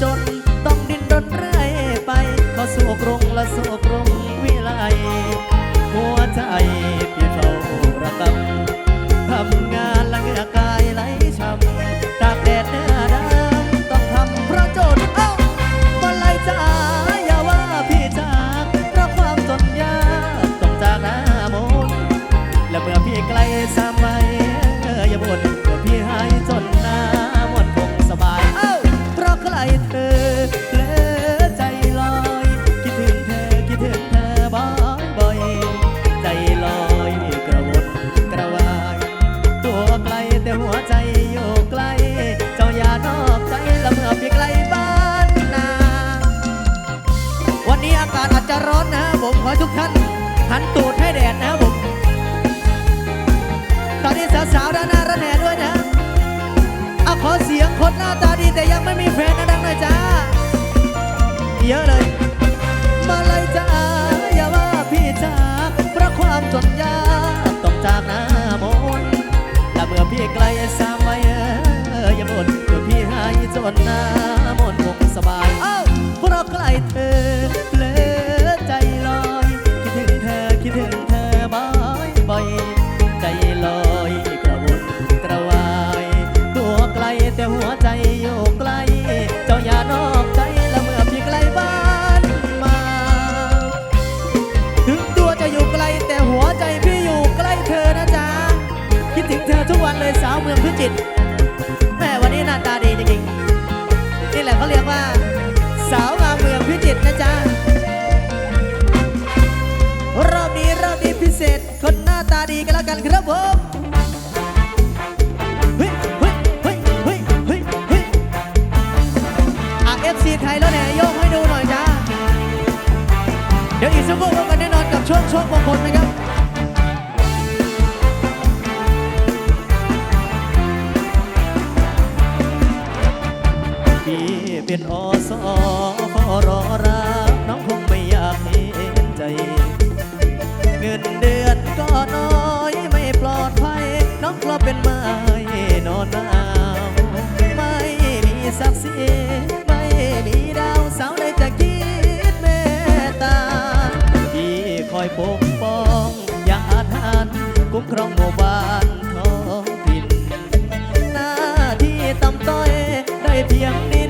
historia. จนยากต้องจากหน้ามนและเมื่อพี่ไกลสามไว้เออย่าบ่นเมื่อพี่หายจนหน้ามนคงสบายเอ้าเพราะใกล้เธอ เอฟซีไทยแล้วเนี่ยโยกให้ดูหน่อยจ้าเดี๋ยวอีกสักครู่พบกันแน่นอนกับช่วงช่วงมงคลนะครับพี่เป็นอสอรอรักน้องคงไม่อยากเห็นใจ เงินเดือนก็น้อยไม่ปลอดภัย น้องกลัวเป็นไม้นอนหนาวไม่มีศักดิ์ศรี อยปกป้องอย่างอาถรรพ์คุ้มครองหมู่บ้านท้องถิ่นหน้าที่ต่ำต้อยได้เพียงนิน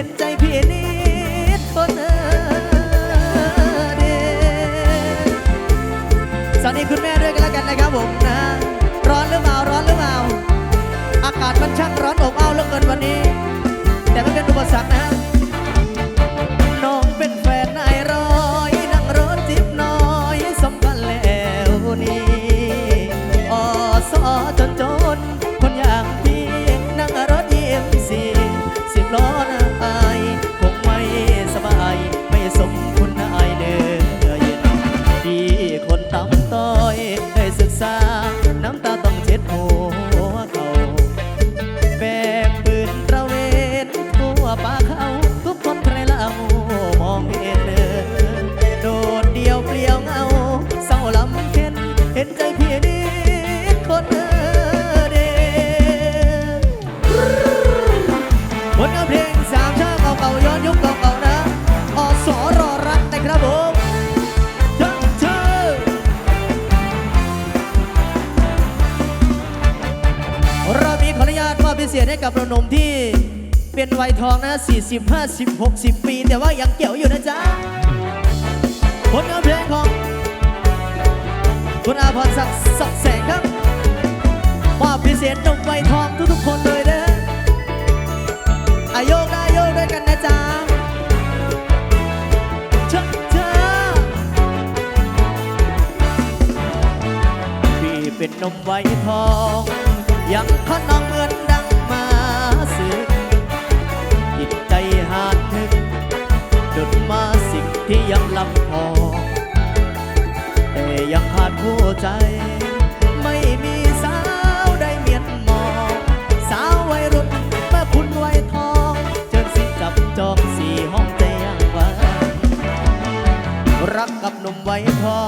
ห็นใจพี่นิดคนเออเดสวัสดีคุณแม่ด้วยกันแล้วกันนะครับผมนะ ร้อนหรือเปล่าร้อนหรือเปล่า อากาศมันช่างร้อนอบอ้าวเหลือเกินวันนี้ แต่ไม่เป็นอุปสรรคนะน้ หนุ่มๆที่เป็นวัยทองนะ 40 50 60 ปี แต่ว่ายังเกี่ยวอยู่นะจ๊ะผลงานเพลงของ คุณอาพรศักดิ์สักดิ์แสงครับมอบพิเศษหนุ่มวัยทองทุกๆคนเลยนะอาโยกได้โยกด้วยกันนะจ๊ะเชิญเชิญพี่เป็นนมไว้ทอง ยังขนอ ใจ ไม่มีสาวได้เมียนมอง สาววัยรุ่นแม่คุณวัยทอง เจิญสิจับจองสี่ห้องใจยังวันรักกับหนุ่มวัยทอง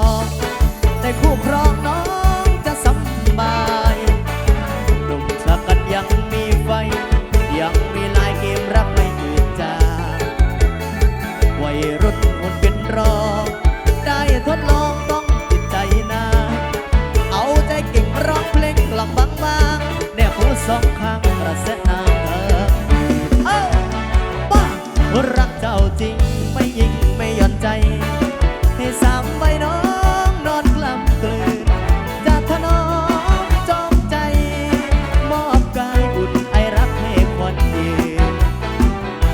รักเจ้าจริงไม่ยิงไม่หย่อนใจ ให้สามใบน้องนอนกลำกลืนจากถนอมจอมใจ มอบกายอุ่นไอรักให้ควันยืน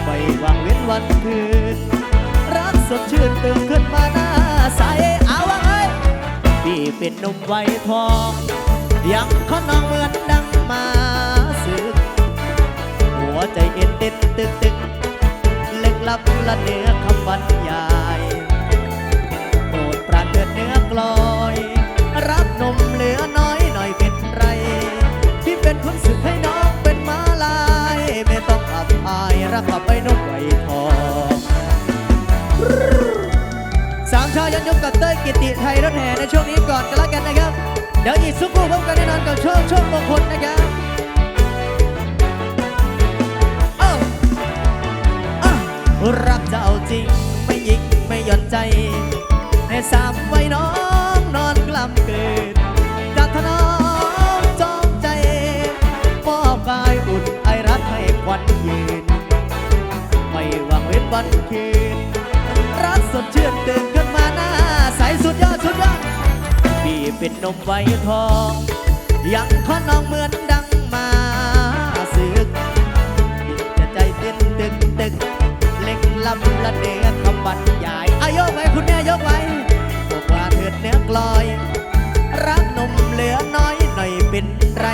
ไปวางเว้นวันคืน รักสดชื่นตื่นขึ้นมาหน้าใสเอาวะเอ้ยพี่เป็นนุ่มวัยทอง ยังขนองเหมือนดังมาสึกหัวใจเอ็นเต้นตึกตึก ล็กลับละเนื้อคำบรรยายโปรดปรานเถิดเนื้อกลอย รักนมเหลือน้อยหน่อยเป็นไร ที่เป็นคนสึกให้น้องเป็นมาลาย ไม่ต้องอับอายรักกับไปนกไว้ทองสามชาวยันยกกับเต้ยกิติไทยรถแห่ในช่วงนี้ก่อนกันแล้วกันนะครับ เดี๋ยวอีกสักครู่พบกันแน่นอนกับโชคโชคมงคลนะครับ รักเจ้าจริงไม่ยิงไม่หย่อนใจ ให้สามไว้น้องนอนกล้ำกลืนจากถนอมจอมใจมอบกายอุ่นไอรักให้ควันยืน ไม่หวังเว้นวันคืน รักสดชื่นตื่นขึ้นมาหน้าใสสุดยอดสุดยอดพี่เป็นนมไว้ทอง ยังขอน้องเหมือนดังมา เล็กลำละเดียคำบรรยายอายกไว้คุณแม่ยกไว้บอกว่าเถิดเนื้อกลอย รักนมเหลือน้อยหน่อยเป็นไร